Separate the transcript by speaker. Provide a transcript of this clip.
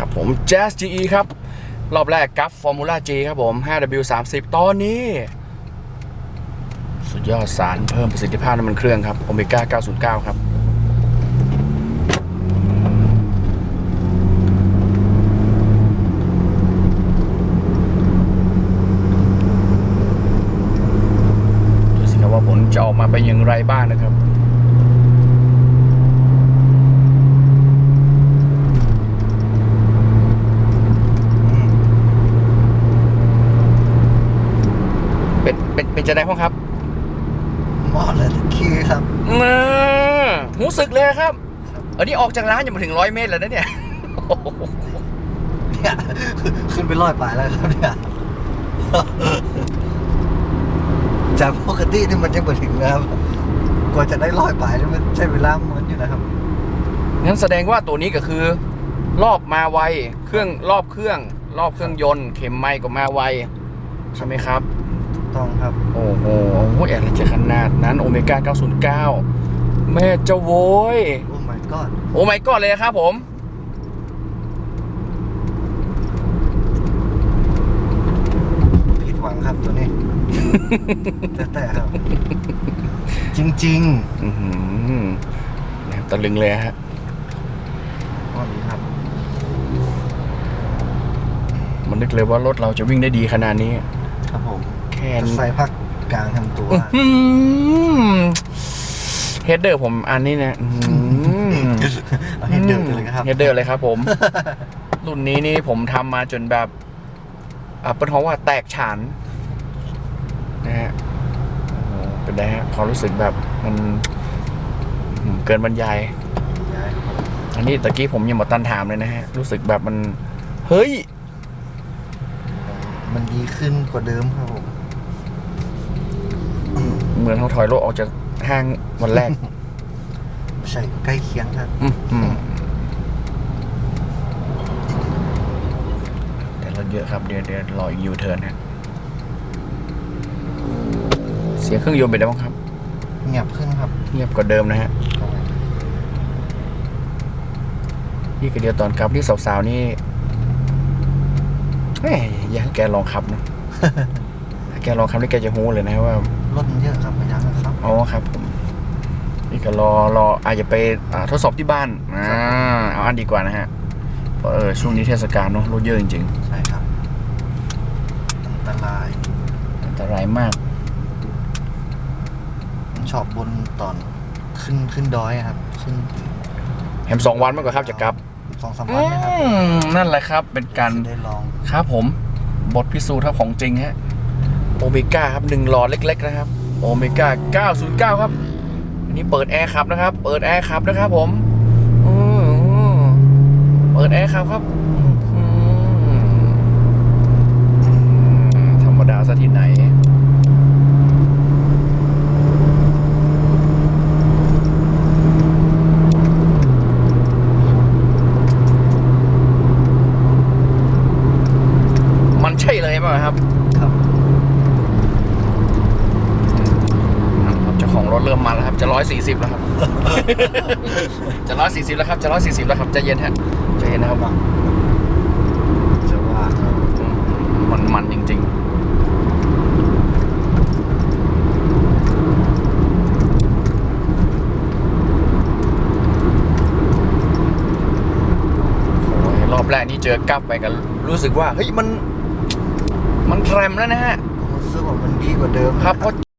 Speaker 1: ครับผม Jazz GE ครับ รอบแรกกัฟ Formula G ครับผม 5W30 ตอนนี้ สุดยอดสารเพิ่มประสิทธิภาพน้ำมันเครื่องครับโอเมก้า 909 ครับดูสิครับว่าผลจะออกมาเป็นอย่างไรบ้างนะครับ เป็นเป็นเป็นจะได้พ้องครับ
Speaker 2: หมอเลยคีครับ
Speaker 1: มาหูสึกเลยครับ อันนี้ออกจากร้านยังมาถึงร้อยเมตรแล้วนะเนี่ย
Speaker 2: เนี่ยขึ้นไปร้อยปลายแล้วครับเนี่ยจากปกตินี่มันยังไม่ถึงนะครับกว่าจะได้ร้อยปลายนี่มันใช้เวลาเหมือนอยู่นะครับ
Speaker 1: งั้นแสดงว่าตัวนี้ก็คือ รอบมาไวเครื่องรอบเครื่อง รอบเครื่องยนต์ เข็มไม้ก็มาไวใช่ไหมครับ
Speaker 2: ถูก ต้องครับ
Speaker 1: โอ้โหอะไรจะขนาดนั้นโอเมก้า 909 แม่เจ้าโว้ย
Speaker 2: โอ้ my god
Speaker 1: โอ้ไม่ก่อนเลยครับผม
Speaker 2: ผิดหวังครับตัวนี้ แต่แต่ครับ จริง
Speaker 1: อือหือนะครับตะลึงเลยฮะ
Speaker 2: ๆว่านี้ครับ
Speaker 1: มันนึกเลยว่ารถเราจะวิ่งได้ดีขนาดนี้
Speaker 2: ครับผม
Speaker 1: แค่
Speaker 2: ใส่พักกลางทำตัว
Speaker 1: เฮดเดอร์ผมอันนี้นะอื้อหือ
Speaker 2: เอาให้เดินไปเลยครับ
Speaker 1: เฮดเดอร์เลยครับผม รุ่นนี้นี่ผมทำมาจนแบบอะเป็นเพราะว่าแตกฉานนะฮะโอ้โหเป็นไงฮะความรู้สึกแบบมันอืมเกินบรรยาย
Speaker 2: ย้ายครับผม
Speaker 1: อันนี้ตะกี้ผมยังมาตันถามเลยนะฮะ รู้สึกแบบมัน เฮ้ย
Speaker 2: มันดีขึ้นกว่าเดิมครับผม
Speaker 1: เหมือนเขาถอยรถออกจากห้างวันแรก
Speaker 2: ใช่ใกล้เคียงครับ
Speaker 1: อืมอืมแต่รถเยอะครับ เดี๋ยวเดี๋ยวรออีกยูเทิร์นฮะเสียงเครื่องยนต์ไปได้บ้างครับ
Speaker 2: เงียบขึ้นครับ
Speaker 1: เงียบกว่าเดิมนะฮะพี่กระเดียวตอนกลับที่สาวๆนี่แหมอยากให้แกลองขับนะถ้าแกลองขับนี่แกจะฮู้เลยนะว่า
Speaker 2: รถมันเยอะครับไม่ยากนะครับ
Speaker 1: อ๋อครับผมนี่ก็รอรออาจจะไปอ่าทดสอบที่บ้านอ่าเอาอันดีกว่านะฮะเพราะเออช่วงนี้เทศกาลเนอะรถเยอะจริง
Speaker 2: ใช่ครับอันตราย
Speaker 1: ๆอันตรายมาก
Speaker 2: ผมชอบบนตอนขึ้นขึ้นดอยอะครับ ขึ้น
Speaker 1: แฮมสองวันมากกว่าครับจะกลับ
Speaker 2: สองสาม
Speaker 1: อื
Speaker 2: วันเนะครับ
Speaker 1: มนั่นแหละครับเป็นการ
Speaker 2: ได้ลอง
Speaker 1: ครับผม บทพิสูจน์ครับของจริงฮะ โอเมก้าครับหนึ่งหลอดเล็ก ๆ นะครับโอเมก้า909 ครับอันนี้เปิดแอร์ขับนะครับ เปิดแอร์ขับนะครับผมเปิดแอร์ขับครับธรรมดาซะที่ไหนมันใช่เลยป่ะครับเจ้าของรถเริ่มมาแล้วครับ จะร้อยสี่สิบแล้วครับ จะร้อยสี่สิบแล้วครับ จะร้อยสี่สิบแล้วครับใจเย็นฮะใจเย็นนะครับ
Speaker 2: จะว่าครับ
Speaker 1: มันมันจริงๆโอ้ยรอบแรกนี่เจอกับไปกันรู้สึกว่า เฮ้ย มัน มันแรมแล้วนะฮะ
Speaker 2: ผมรู้สึกว่ามันดีกว่าเดิม
Speaker 1: ครับเพราะ